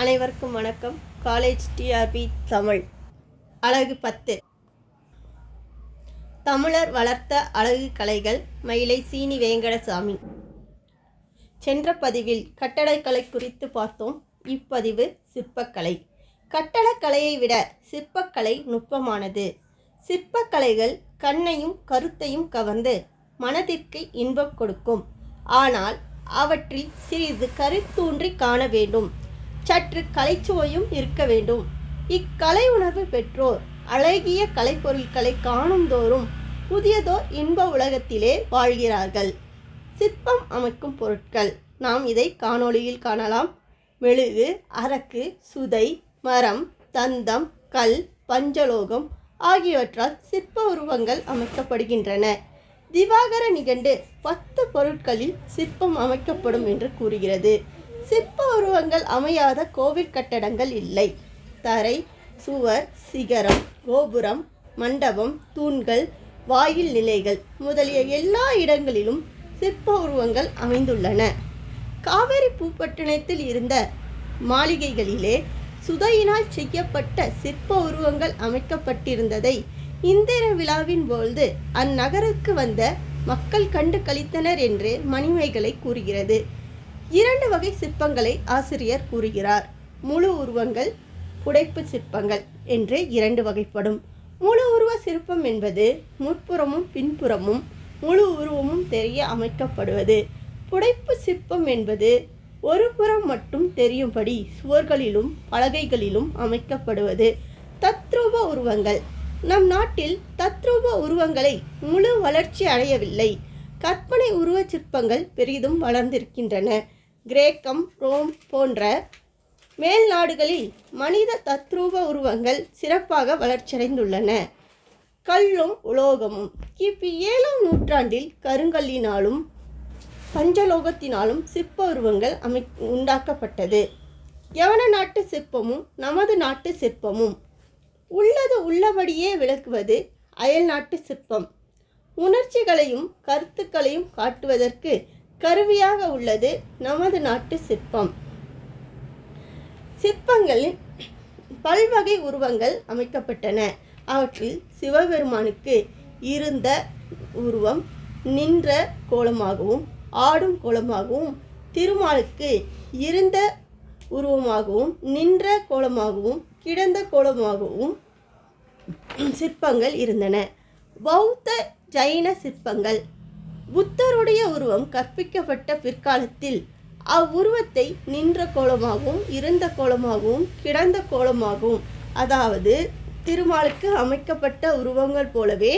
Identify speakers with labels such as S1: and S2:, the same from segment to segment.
S1: அனைவருக்கும் வணக்கம். College TRB Tamil. அழகு பத்து. தமிழர் வளர்த்த அழகு கலைகள் மயிலை சீனி வேங்கடசாமி. சென்ற பதிவில் கட்டடக்கலை குறித்து பார்த்தோம். இப்பதிவு சிற்பக்கலை. கட்டடக்கலையை விட சிற்பக்கலை நுட்பமானது. சிற்பக்கலைகள் கண்ணையும் கருத்தையும் கவர்ந்து மனதிற்கு இன்பம் கொடுக்கும். ஆனால் அவற்றில் சிறிது கருத்தூன்றி காண வேண்டும். சற்று கலைச்சுவையும் இருக்க வேண்டும். இக்கலை உணர்வு பெற்றோர் அழகிய கலைப்பொருட்களை காணும்தோறும் புதியதோர் இன்ப உலகத்திலே வாழ்கிறார்கள். சிற்பம் அமைக்கும் பொருட்கள் நாம் இதை காணொளியில் காணலாம். மெழுகு அரக்கு சுதை மரம் தந்தம் கல் பஞ்சலோகம் ஆகியவற்றால் சிற்ப உருவங்கள் அமைக்கப்படுகின்றன. திவாகர நிகண்டு பத்து பொருட்களில் சிற்பம் அமைக்கப்படும் என்று கூறுகிறது. சிற்ப உருவங்கள் அமையாத கோவில் கட்டடங்கள் இல்லை. தரை சுவர் சிகரம் கோபுரம் மண்டபம் தூண்கள் வாயில் நிலைகள் முதலிய எல்லா இடங்களிலும் சிற்ப உருவங்கள் அமைந்துள்ளன. காவேரி பூப்பட்டினத்தில் இருந்த மாளிகைகளிலே சுதையினால் செய்யப்பட்ட சிற்ப உருவங்கள் அமைக்கப்பட்டிருந்ததை இந்திர விழாவின் பொழுது அந்நகருக்கு வந்த மக்கள் கண்டு கழித்தனர் என்று மணிமைகளை கூறுகிறது. இரண்டு வகை சிற்பங்களை ஆசிரியர் கூறுகிறார். முழு உருவங்கள் புடைப்பு சிற்பங்கள் என்று இரண்டு வகைப்படும். முழு உருவ சிற்பம் என்பது முற்புறமும் பின்புறமும் முழு உருவமும் தெரிய அமைக்கப்படுவது. புடைப்பு சிற்பம் என்பது ஒரு புறம் மட்டும் தெரியும்படி சுவர்களிலும் பலகைகளிலும் அமைக்கப்படுவது. தத்ரூப உருவங்கள். நம் நாட்டில் தத்ரூப உருவங்களை முழு வளர்ச்சி அடையவில்லை. கற்பனை உருவச் சிற்பங்கள் பெரிதும் வளர்ந்திருக்கின்றன. கிரேக்கம் ரோம் போன்ற மேல் நாடுகளில் மனித தத்ரூப உருவங்கள் சிறப்பாக வளர்ச்சியடைந்துள்ளன. கல்லும் உலோகமும். கிபி ஏழாம் நூற்றாண்டில் கருங்கல்லினாலும் பஞ்சலோகத்தினாலும் சிற்ப உருவங்கள் அமை உண்டாக்கப்பட்டது. யவன நாட்டு சிற்பமும் நமது நாட்டு சிற்பமும். உள்ளது உள்ளபடியே விளக்குவது அயல் நாட்டு சிற்பம். உணர்ச்சிகளையும் கருத்துக்களையும் காட்டுவதற்கு கருவியாக உள்ளது நமது நாட்டு சிற்பம். சிற்பங்களில் பல்வகை உருவங்கள் அமைக்கப்பட்டன. அவற்றில் சிவபெருமானுக்கு இருந்த உருவம் நின்ற கோலமாகவும் ஆடும் கோலமாகவும் திருமாலுக்கு இருந்த உருவமாகவும் நின்ற கோலமாகவும் கிடந்த கோலமாகவும் சிற்பங்கள் இருந்தன. பௌத்த ஜைன சிற்பங்கள் புத்தருடைய உருவம் கற்பிக்கப்பட்ட பிற்காலத்தில் அவ்வுருவத்தை நின்ற கோலமாகவும் இருந்த கோலமாகவும் கிடந்த கோலமாகவும் அதாவது திருமாலுக்கு அமைக்கப்பட்ட உருவங்கள் போலவே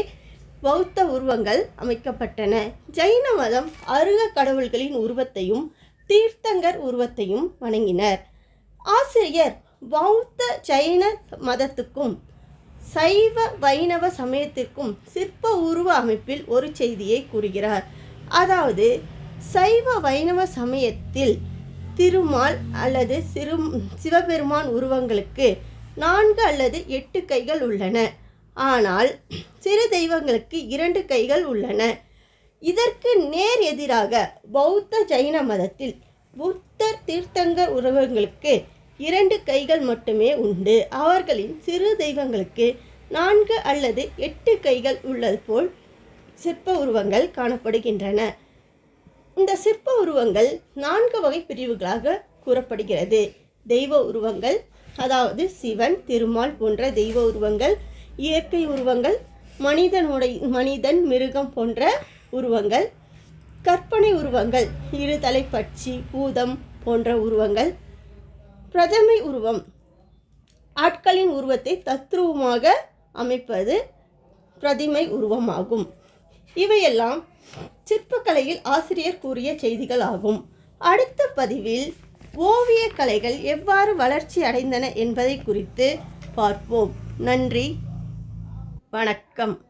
S1: பௌத்த உருவங்கள் அமைக்கப்பட்டன. ஜைன மதம் அருக கடவுள்களின் உருவத்தையும் தீர்த்தங்கர் உருவத்தையும் வணங்கினர். ஆசிரியர் பௌத்த ஜைன மதத்துக்கும் சைவ வைணவ சமயத்திற்கும் சிற்ப உருவ அமைப்பில் ஒரு செய்தியை கூறுகிறார். அதாவது சைவ வைணவ சமயத்தில் திருமால் அல்லது சிறு சிவபெருமான் உருவங்களுக்கு நான்கு அல்லது எட்டு கைகள் உள்ளன. ஆனால் சிறு தெய்வங்களுக்கு இரண்டு கைகள் உள்ளன. இதற்கு நேர் எதிராக பௌத்த ஜைன மதத்தில் புத்தர் தீர்த்தங்கர் உருவங்களுக்கு இரண்டு கைகள் மட்டுமே உண்டு. அவர்களின் சிறு தெய்வங்களுக்கு நான்கு அல்லது எட்டு கைகள் உள்ளது போல் சிற்ப உருவங்கள் காணப்படுகின்றன. இந்த சிற்ப உருவங்கள் நான்கு வகை பிரிவுகளாக கூறப்படுகிறது. தெய்வ உருவங்கள் அதாவது சிவன் திருமால் போன்ற தெய்வ உருவங்கள் இயற்கை உருவங்கள் மனிதனுடைய மனிதன் மிருகம் போன்ற உருவங்கள் கற்பனை உருவங்கள் இருதலை பட்சி பூதம் போன்ற உருவங்கள் பிரதமை உருவம். ஆட்களின் உருவத்தை தத்ரூபமாக அமைப்பது பிரதிமை உருவமாகும். இவையெல்லாம் சிற்பக்கலையில் ஆசிரியர் கூறிய செய்திகள் ஆகும். அடுத்த பதிவில் ஓவியக் கலைகள் எவ்வாறு வளர்ச்சி அடைந்தன என்பதை குறித்து பார்ப்போம். நன்றி. வணக்கம்.